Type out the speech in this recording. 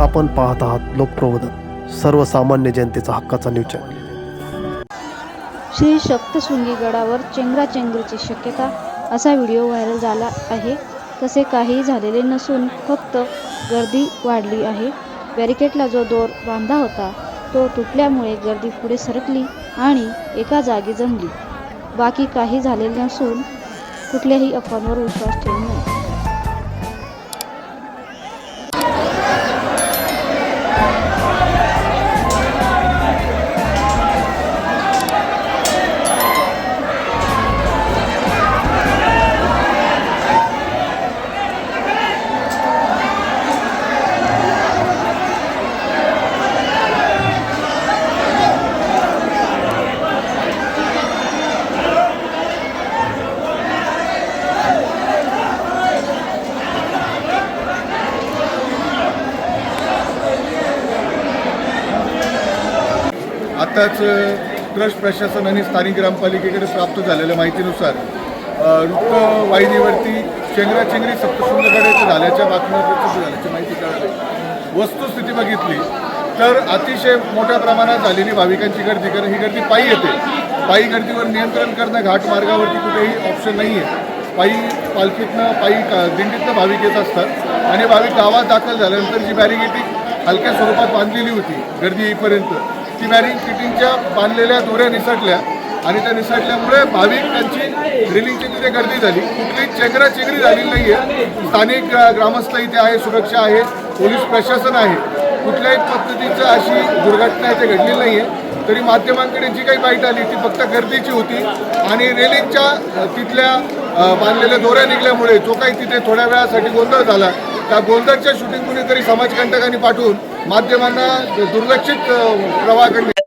आपण पाहत आहात लोकप्रबोधन सर्वसामान्य जनतेचा हक्काचा न्यूज चॅनल श्री सप्तशृंगी गडावर चेंगराचेंगरीची शक्यता असा व्हिडिओ व्हायरल झाला आहे. तसे काही झालेले नसून फक्त गर्दी वाढली आहे. बॅरिकेडला जो दोर बांधा होता तो तुटल्यामुळे गर्दी पुढे सरकली आणि एका जागी जमली. बाकी काही झालेले नसून कुठल्याही अफवांवर विश्वास ठेवू नये. आताच ट्रस्ट प्रशासन आणि स्थानिक ग्रामपालिकेकडे प्राप्त झालेल्या माहितीनुसार अ, चेंगराचेंगरी सप्तशृंगगड येथे झाल्याच्या बातम्या प्रसिद्ध झाल्याची माहिती कळाली. वस्तुस्थिती बघितली तर अतिशय मोठ्या प्रमाणात झालेली भाविकांची गर्दी कारण ही गर्दी पायी येते. पायी गर्दीवर नियंत्रण करणं घाट मार्गावरती कुठेही ऑप्शन नाही आहे पायी पालखीतनं पायी का दिंडीतनं भाविक येत असतात. आणि भाविक गावात दाखल झाल्यानंतर जी बॅरिगेटिंग हलक्या स्वरूपात बांधलेली होती गर्दी येईपर्यंत किनारी किटिंगच्या बांधलेल्या दोऱ्या निसटल्या आणि त्या निसटल्यामुळे भाविक त्यांची रिलिंगची तिथे गर्दी झाली. कुठलीही चेंगरा झाली झालेली नाही आहे स्थानिक ग्रामस्थ इथे आहे सुरक्षा आहे पोलीस प्रशासन आहे. कुठल्याही पद्धतीचं अशी दुर्घटना इथे घडलेली नाही आहे तरी माध्यमांकडे जी काही बाईट आली ती फक्त गर्दीची होती आणि रेलिंगच्या तिथल्या बांधलेल्या दोऱ्या निघल्यामुळे जो काही तिथे थोड्या वेळासाठी गोंधळ झाला त्या गोंधळच्या शूटिंग कुणीतरी समाजकंटकांनी पाठवून माध्यमांना दुर्लक्षित प्रवाह प्रवाहाकडे